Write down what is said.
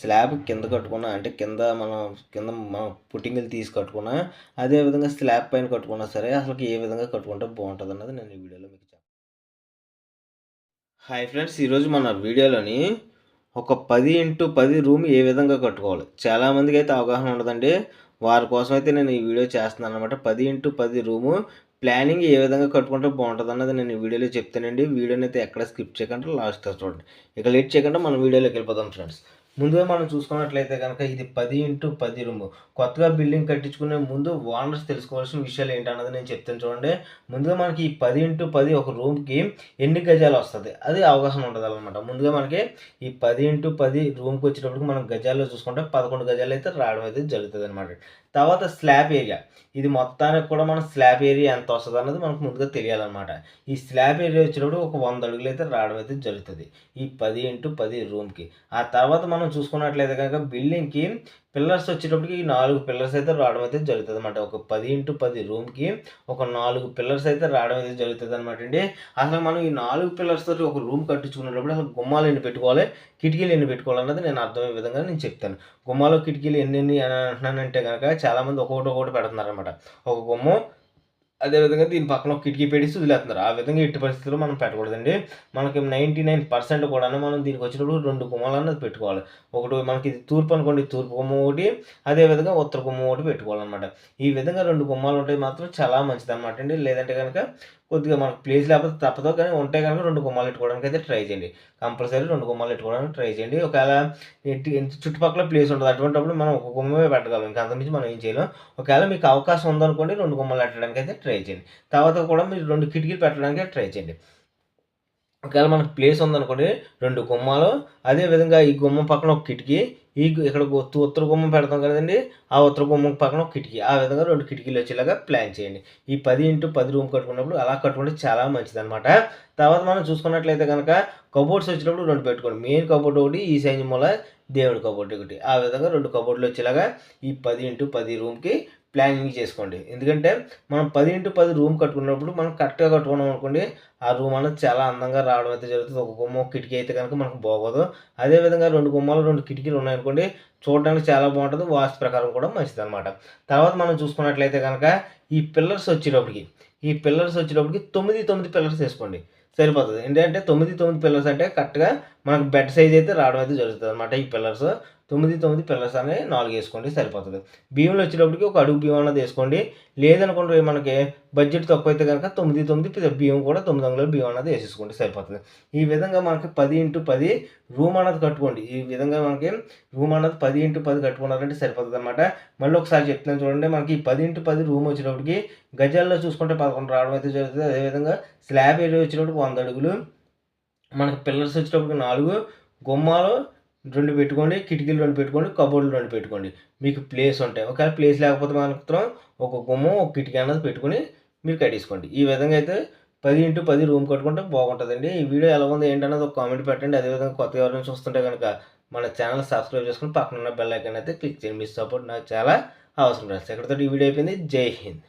Slab కింద కట్టుకున్నా అంటే కింద మనం కింద మనం పుట్టింగులు తీసి కట్టుకున్నా అదే విధంగా స్లాబ్ పైన కట్టుకున్నా సరే అసలు ఏ విధంగా కట్టుకుంటే బాగుంటుంది అన్నది నేను ఈ వీడియోలో మీకు చెప్తాను హాయ్ ఫ్రెండ్స్ ఈరోజు మన వీడియోలోని ఒక పది ఇంటూ పది రూమ్ ఏ విధంగా కట్టుకోవాలి? చాలామందికి అయితే అవగాహన ఉండదండి. వారి కోసం అయితే నేను ఈ వీడియో చేస్తున్నాను అనమాట పది ఇంటూ పది రూము. ప్లానింగ్ ఏ విధంగా కట్టుకుంటే బాగుంటుంది అన్నది నేను ఈ వీడియోలో చెప్తానండి. వీడియోని అయితే ఎక్కడ స్కిప్ చేయకుండా లాస్ట్ చూడండి. ఇక లేట్ చేయకుండా మన వీడియోలోకి వెళ్ళిపోదాం ఫ్రెండ్స్. ముందుగా మనం చూసుకున్నట్లయితే కనుక ఇది పది ఇంటూ పది రూమ్. కొత్తగా బిల్డింగ్ కట్టించుకునే ముందు ఓనర్స్ తెలుసుకోవాల్సిన విషయాలు ఏంటన్నది నేను చెప్తాను చూడండి. ముందుగా మనకి ఈ పది ఇంటూ పది ఒక రూమ్కి ఎన్ని గజాలు వస్తుంది? అది అవగాహన ఉంటుంది అనమాట ముందుగా మనకి ఈ పది ఇంటూ పది రూమ్కి వచ్చేటప్పటికి మనం గజాల్లో చూసుకుంటే పదకొండు గజాలు అయితే రావడం అయితే జరుగుతుంది అనమాట తర్వాత స్లాబ్ ఏరియా ఇది మొత్తానికి కూడా మన స్లాబ్ ఏరియా ఎంత వస్తుంది అన్నది మనకు ముందుగా తెలియాలన్నమాట. ఈ స్లాబ్ ఏరియా వచ్చినప్పుడు ఒక వంద అడుగులు అయితే రావడం అయితే జరుగుతుంది. ఈ పది ఇంటూ పది రూమ్కి ఆ తర్వాత మనం చూసుకున్నట్లయితే కనుక బిల్డింగ్కి పిల్లర్స్ వచ్చేటప్పటికి నాలుగు పిల్లర్స్ అయితే రావడం అయితే జరుగుతుంది అనమాట ఒక పది ఇంటూ పది రూమ్కి ఒక నాలుగు పిల్లర్స్ అయితే రావడం అయితే జరుగుతుంది అనమాట అండి. అసలు మనం ఈ నాలుగు పిల్లర్స్ తోటి ఒక రూమ్ కట్టించుకున్నప్పుడు అసలు గుమ్మాలు ఎన్ని పెట్టుకోవాలి? కిటికీలు ఎన్ని పెట్టుకోవాలన్నది నేను అర్థమయ్యే విధంగా నేను చెప్తాను. గుమ్మాలో కిటికీలు ఎన్ని ఎన్ని అని అంటున్నానంటే కనుక చాలామంది ఒక్కొక్కటి ఒక్కొక్కటి పెడుతున్నారు అనమాట ఒక గుమ్మం అదేవిధంగా దీని పక్కన ఒక కిటికీ పెట్టి వదిలేస్తున్నారు. ఆ విధంగా ఎట్టి పరిస్థితుల్లో మనం పెట్టకూడదండి. మనకి నైంటీ నైన్ పర్సెంట్ కూడా మనం దీనికి వచ్చినప్పుడు రెండు గుమ్మాలు అన్నది పెట్టుకోవాలి. ఒకటి మనకి ఇది తూర్పు అనుకోండి తూర్పు గుమ్మ ఒకటి అదేవిధంగా ఉత్తర గుమ్మ ఒకటి పెట్టుకోవాలన్నమాట. ఈ విధంగా రెండు గుమ్మాలు ఉంటే మాత్రం చాలా మంచిది అనమాట అండి. లేదంటే కనుక కొద్దిగా మనకు ప్లేస్ లేకపోతే తప్పదు కానీ ఉంటే కనుక రెండు గుమ్మాలు పెట్టుకోవడానికి అయితే ట్రై చేయండి. కంపల్సరీ రెండు గుమ్మాలు పెట్టుకోవడానికి ట్రై చేయండి. ఒకవేళ చుట్టుపక్కల ప్లేస్ ఉంటుంది అటువంటిప్పుడు మనం ఒక గుమ్మమే పెట్టగలం. ఇంకా అంతకుమించి మనం ఏం చేయలేం. ఒకవేళ మీకు అవకాశం ఉందనుకోండి రెండు గుమ్మాలు పెట్టడానికి అయితే ట్రై చేయండి. తర్వాత కూడా మీరు రెండు కిటికీలు పెట్టడానికి ట్రై చేయండి. ఒకవేళ మనకు ప్లేస్ ఉందనుకోండి రెండు గుమ్మాలు అదేవిధంగా ఈ గుమ్మం పక్కన ఒక కిటికీ ఈ ఇక్కడ ఉత్తర గుమ్మం పెడతాం కదండి ఆ ఉత్తర గుమ్మం పక్కన ఒక కిటికీ ఆ విధంగా రెండు కిటికీలు వచ్చేలాగా ప్లాన్ చేయండి. ఈ పది ఇంటూ పది రూమ్ కట్టుకున్నప్పుడు అలా కట్టుకుంటే చాలా మంచిది అనమాట తర్వాత మనం చూసుకున్నట్లయితే కనుక కబోర్డ్స్ వచ్చినప్పుడు రెండు పెట్టుకోండి. మెయిన్ కబోర్డ్ ఒకటి ఈ సైజ్ మూల దేవుడి కబోర్డ్ ఒకటి. ఆ విధంగా రెండు కబోర్డులు వచ్చేలాగా ఈ పది ఇంటూ పది రూమ్కి ప్లానింగ్ చేసుకోండి. ఎందుకంటే మనం పది ఇంటూ పది రూమ్ కట్టుకున్నప్పుడు మనం కరెక్ట్గా కట్టుకున్నాం అనుకోండి ఆ రూమ్ అనేది చాలా అందంగా రావడం అయితే జరుగుతుంది. ఒక గుమ్మ కిటికీ అయితే కనుక మనకు బాగోదు. అదేవిధంగా రెండు గుమ్మాలు రెండు కిటికీలు ఉన్నాయనుకోండి చూడడానికి చాలా బాగుంటుంది వాస్తు ప్రకారం కూడా మంచిది అనమాట తర్వాత మనం చూసుకున్నట్లయితే కనుక ఈ పిల్లర్స్ వచ్చేటప్పటికి ఈ పిల్లర్స్ వచ్చేటప్పటికి తొమ్మిది తొమ్మిది పిల్లర్స్ వేసుకోండి. సరిపోతుంది. ఏంటంటే తొమ్మిది తొమ్మిది పిల్లర్స్ అంటే కరెక్ట్గా మనకు బెడ్ సైజ్ అయితే రావడం అయితే జరుగుతుంది అనమాట ఈ పిల్లర్స్. తొమ్మిది తొమ్మిది పిల్లర్స్ అనేవి నాలుగు వేసుకోండి సరిపోతుంది. బియ్యంలో వచ్చేటప్పటికి ఒక అడుగు బియ్యం అన్నది వేసుకోండి. లేదనుకుంటే మనకి బడ్జెట్ తక్కువ అయితే కనుక తొమ్మిది తొమ్మిది బియ్యం కూడా తొమ్మిది వందల బియ్యం అన్నది వేసేసుకోండి సరిపోతుంది. ఈ విధంగా మనకి పది ఇంటూ పది రూమ్ అన్నది కట్టుకోండి. ఈ విధంగా మనకి రూమ్ అన్నది పది ఇంటూ పది కట్టుకున్నారంటే సరిపోతుంది అనమాట మళ్ళీ ఒకసారి చెప్తున్నాను చూడండి మనకి పది ఇంటూ పది రూమ్ వచ్చేటప్పటికి గజాల్లో చూసుకుంటే పదకొండు రావడం అయితే జరుగుతుంది. అదేవిధంగా స్లాబ్ ఏరియా వచ్చినప్పుడు వంద అడుగులు మనకి పిల్లర్స్ వచ్చేటప్పటికి నాలుగు గుమ్మాలు రెండు పెట్టుకోండి కిటికీలు రెండు పెట్టుకోండి కబోర్డులు రెండు పెట్టుకోండి. మీకు ప్లేస్ ఉంటాయి. ఒకవేళ ప్లేస్ లేకపోతే మాత్రం ఒక గుమ్మం ఒక కిటికీ అన్నది పెట్టుకొని మీరు కట్టేసుకోండి. ఈ విధంగా అయితే పది ఇంటూ పది రూమ్ కట్టుకుంటే బాగుంటుందండి. ఈ వీడియో ఎలా ఉంది ఏంటన్నది ఒక కామెంట్ పెట్టండి. అదేవిధంగా కొత్తగా ఎవరైనా చూస్తుంటే కనుక మన ఛానల్ సబ్స్క్రైబ్ చేసుకుని పక్కన ఉన్న బెల్ ఐకాన్ అయితే క్లిక్ చేయండి. మీ సపోర్ట్ నాకు చాలా అవసరం. రాదు ఎక్కడితో ఈ వీడియో అయిపోయింది. జై హింద్.